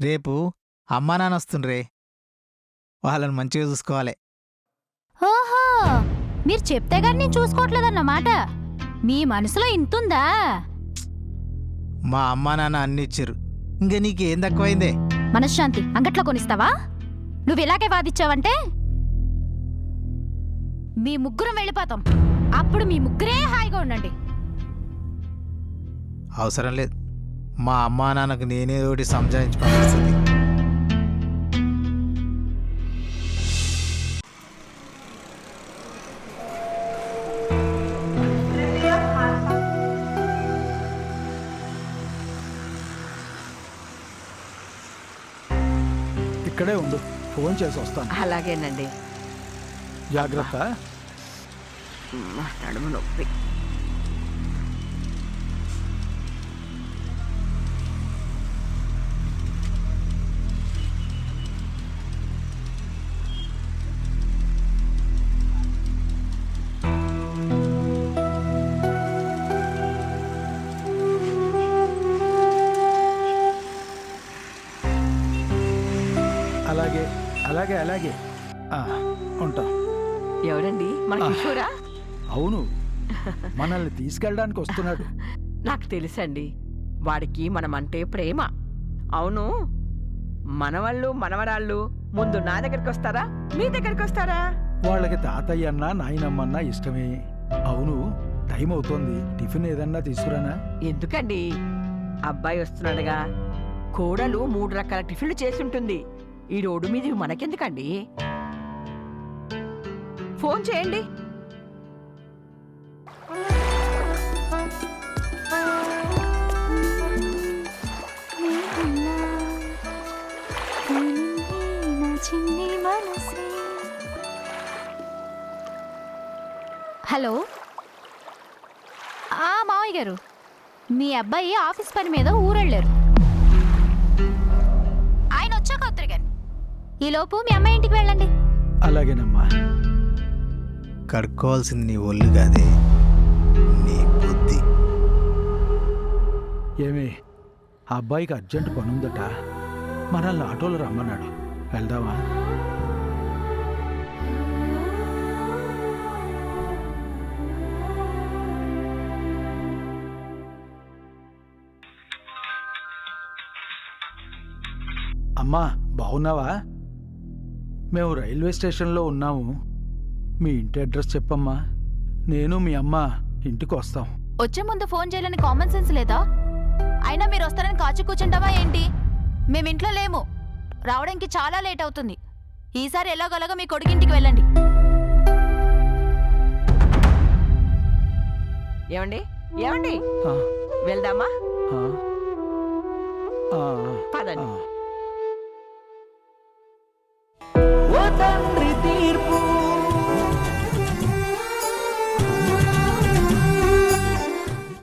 రేపు అమ్మా నాన్న వస్తుండ్రే. వాళ్ళని మంచిగా చూసుకోవాలి. ఓహో! మీరు చెప్తే గాని నేను చూసుకోవట్లేదన్నమాట. మీ మనసులో ఇంతుందా? మా అమ్మా నాన్న అన్ని ఇచ్చారు. ఇంకా నీకేం తక్కువైందే? మనశ్శాంతి అంగట్లో కొనిస్తావా? నువ్వు ఇలాగే వాదిచ్చావంటే? మీ ముగ్గురం వెళ్ళిపోతాం. అప్పుడు మీ ముగ్గురే హాయిగా ఉండండి. అవసరం లేదు. మా అమ్మా నాన్నకు నేనే ఒకటి సంజాయించి పంపిస్తుంది ఇక్కడే ఉండు. ఫోన్ చేసి వస్తాను. అలాగేనండి. జాగ్రత్త. నడుము నొప్పి. అలాగే అలాగే అలాగే. ఆ, ఉంటాం. ఎవరండి? మన కిషోరా? అవును. మనల్ని తీసుకెళ్ళడానికి వస్తున్నాడు. నాకు తెలుసండి. వాడికి మనమంటే ప్రేమ. అవును. మనవాళ్ళు మనవరాళ్ళు ముందు నా దగ్గరికి వస్తారా? మీ దగ్గరికి వస్తారా? వాళ్ళకి తాతయ్య అన్నా నాయనమ్మన్నా ఇష్టమే. అవును. టైం అవుతోంది. టిఫిన్ ఏదన్నా తీసుకురానా? ఎందుకండి? అబ్బాయి వస్తున్నాడుగా. కోడలు మూడు రకాల టిఫిన్లు చేసి ఉంటుంది. ఈ రోడ్డు మీద మనకెందుకండి? ఫోన్ చేయండి. హలో. ఆ మావయ్య గారు. మీ అబ్బాయి ఆఫీస్ పని మీద ఊరెళ్ళారు. ఈలోపు మీ అమ్మాయి ఇంటికి వెళ్ళండి. అలాగేనమ్మా. కడుక్కోవాల్సింది నీ ఒళ్ళు కాదే నీ బుద్ధి. ఏమి ఆ అబ్బాయికి అర్జెంట్ పనుందట. మనల్ని ఆటోలో రమ్మన్నాడు. వెళ్దామా? అమ్మా బాగున్నావా? మేము రైల్వే స్టేషన్లో ఉన్నాము. మీ ఇంటి అడ్రస్ చెప్పమ్మా. నేను మీ అమ్మ ఇంటికి వస్తాం. వచ్చే ముందు ఫోన్ చేయాలని కామన్ సెన్స్ లేదా? అయినా మీరు వస్తారని కాచి కూర్చుంటావా ఏంటి? మేము ఇంట్లో లేము. రావడానికి చాలా లేట్ అవుతుంది. ఈసారి ఎలాగోలాగా మీ కొడుకింటికి వెళ్ళండి. ఏమండి? ఏమండి? ఆ, వెళ్దామా? ఆ, ఆ, పదండి.